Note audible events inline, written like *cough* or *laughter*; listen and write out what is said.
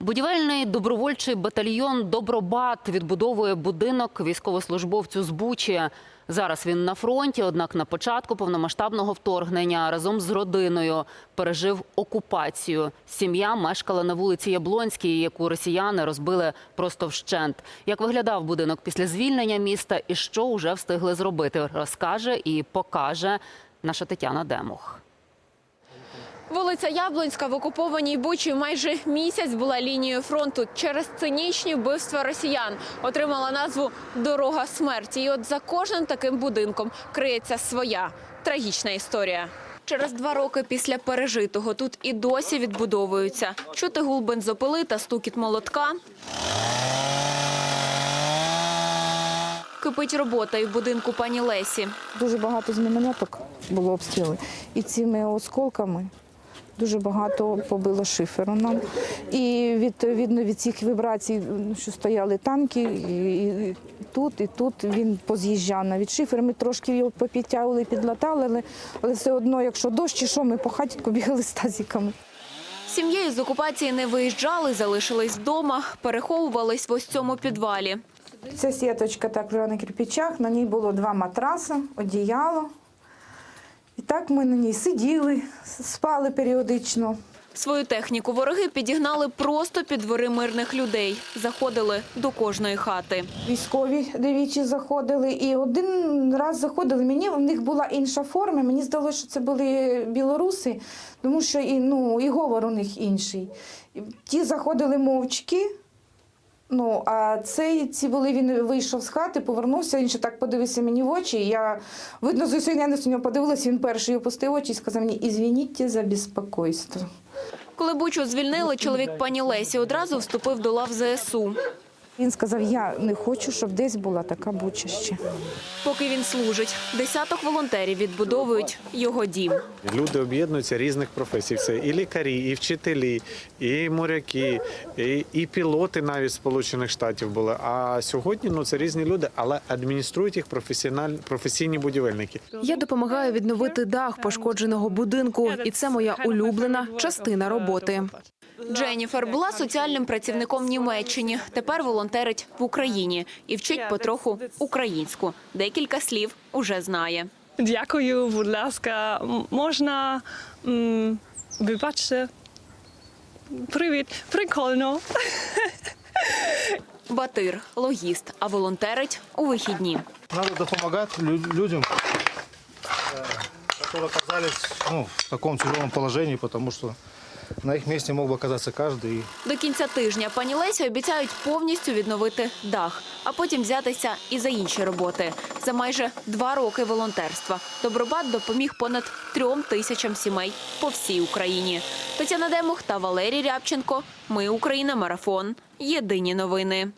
Будівельний добровольчий батальйон Добробат відбудовує будинок військовослужбовцю з Бучі. Зараз він на фронті, однак на початку повномасштабного вторгнення разом з родиною пережив окупацію. Сім'я мешкала на вулиці Яблонській, яку росіяни розбили просто вщент. Як виглядав будинок після звільнення міста і що вже встигли зробити, розкаже і покаже наша Тетяна Демух. Вулиця Яблонська в окупованій Бучі майже місяць була лінією фронту через цинічні вбивства росіян. Отримала назву Дорога смерті. І от за кожним таким будинком криється своя трагічна історія. Через два роки після пережитого тут і досі відбудовуються. Чути гул бензопили та стукіт молотка. Кипить робота і в будинку пані Лесі. Дуже багато з було обстріли. І цими осколками дуже багато побило шиферу нам. І відповідно від цих вібрацій, що стояли танки, і, і тут, і тут він поз'їжджав навіть шифер. Ми трошки його попідтягували, підлатали, але, але все одно, якщо дощ, і що ми по хаті бігали з тазиками. Сім'єю з окупації не виїжджали, залишились вдома, переховувались в ось цьому підвалі. Ця сіточка так була на кирпичах, на ній було два матраси, одіяло. Так ми на ній сиділи, спали періодично. Свою техніку вороги підігнали просто під двори мирних людей. Заходили до кожної хати. Військові двічі заходили, і один раз заходили. Мені в них була інша форма. Мені здалося, що це були білоруси, тому що і, ну, і говор у них інший. Ті заходили мовчки. Ну, а цей ці були, він вийшов з хати, повернувся, він ще так подивився мені в очі. Я видно, з усієї ненависті нього подивилася, він перший опустив очі і сказав мені, ізвініть за безпокойство. Коли Бучу звільнили, чоловік пані Лесі одразу вступив до лав ЗСУ. Він сказав, я не хочу, щоб десь була така буча ще. Поки він служить, десяток волонтерів відбудовують його дім. Люди об'єднуються різних професій. Це і лікарі, і вчителі, і моряки, і, і пілоти навіть Сполучених Штатів були. А сьогодні ну це різні люди, але адмініструють їх професіональ... професійні будівельники. Я допомагаю відновити дах пошкодженого будинку, і це моя улюблена частина роботи. Дженніфер була соціальним працівником Німеччині. Тепер волонтерить в Україні і вчить потроху українську. Декілька слів уже знає. Дякую, будь ласка. Можна вибачте. Привіт, прикольно. *laughs* Батир, логіст, а волонтерить у вихідні. Надо допомагать лю- людям, э, которые оказались ну, в таком тяжелом положении, потому что на їх місці мог би оказатися кожен. До кінця тижня пані Лесі обіцяють повністю відновити дах, а потім взятися і за інші роботи. За майже два роки волонтерства Добробат допоміг понад трьом тисячам сімей по всій Україні. Тетяна Демух та Валерій Рябченко. Ми Україна. Марафон. Єдині новини.